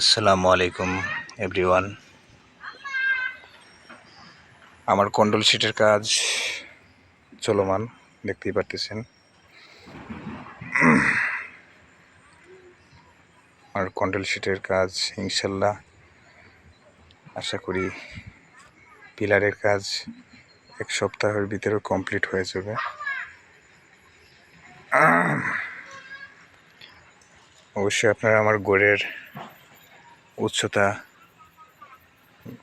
আসসালামু আলাইকুম, এভরিওয়ান। আমার কন্ডল শিটের কাজ চলমান, দেখতেই পারতেছেন। আর কন্ডল শিটের কাজ ইনশাল্লাহ, আশা করি পিলারের কাজ এক সপ্তাহের ভিতরে কমপ্লিট হয়ে যাবে। অবশ্যই আপনারা আমার গোড়ের উচ্চতা,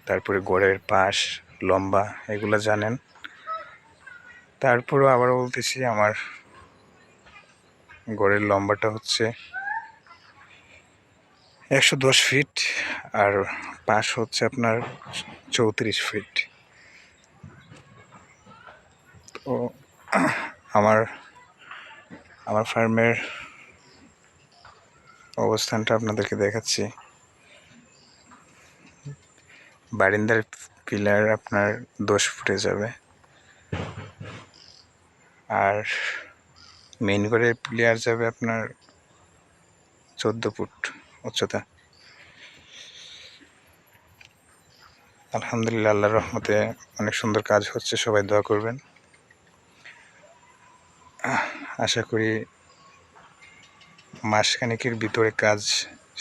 তারপরে গোড়ের পাশ, লম্বা, এগুলো জানেন। তারপরেও আবার বলতেছি, আমার গড়ের লম্বাটা হচ্ছে একশো দশ ফিট, আর পাশ হচ্ছে আপনার চৌত্রিশ ফিট। তো আমার আমার ফার্মের অবস্থানটা আপনাদেরকে দেখাচ্ছি। বারিন্দার পিলার আপনার দশ ফুটে যাবে। আর মেইন করে প্লেয়ার যাবে আপনার চোদ্দ ফুট উচ্চতা। আলহামদুলিল্লাহ, আল্লাহর রহমতে অনেক সুন্দর কাজ হচ্ছে, সবাই দোয়া করবেন। আশা করি মাসখানেকের ভিতরে কাজ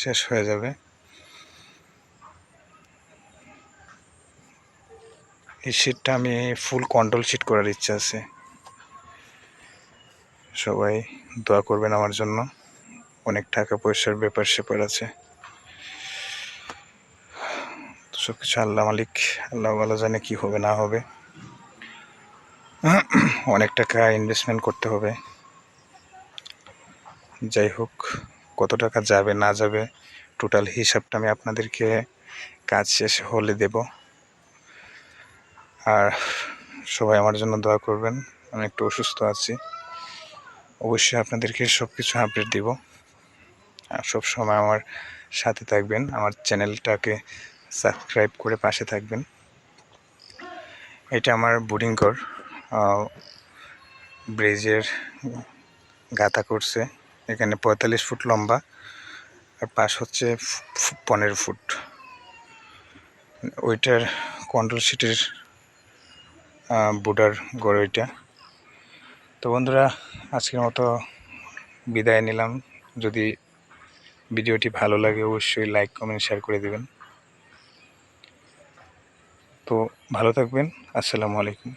শেষ হয়ে যাবে। এই শীটটা আমি ফুল কন্ট্রোল শিট করার ইচ্ছা আছে। সবাই দোয়া করবেন আমার জন্য। অনেক টাকা পয়সার ব্যাপার স্যাপার আছে। সব কিছু আল্লাহ মালিক, আল্লাহ ভালো জানে কি হবে, না হবে। অনেক টাকা ইনভেস্টমেন্ট করতে হবে। যাই হোক, কত টাকা যাবে, না যাবে টোটাল হিসাবটা আমি আপনাদেরকে কাজ শেষ হলে দেব। আর সবাই আমার জন্য দোয়া করবেন। আমি একটু অসুস্থ আছি। অবশ্যই আপনাদেরকে সব কিছু আপডেট দিব। আর সব সময় আমার সাথে থাকবেন। আমার চ্যানেলটাকে সাবস্ক্রাইব করে পাশে থাকবেন। এটা আমার বোর্ডিং ঘর। ব্রিজের গাতা করছে। এখানে পঁয়তাল্লিশ ফুট লম্বা। আর পাশ হচ্ছে পনেরো ফুট। ওইটার কন্ট্রোল সিটের বুডার গড়ে ওইটা। তো বন্ধুরা, আজকের মতো বিদায় নিলাম। যদি ভিডিওটি ভালো লাগে, অবশ্যই লাইক কমেন্ট শেয়ার করে দেবেন। তো ভালো থাকবেন। আসসালামু আলাইকুম।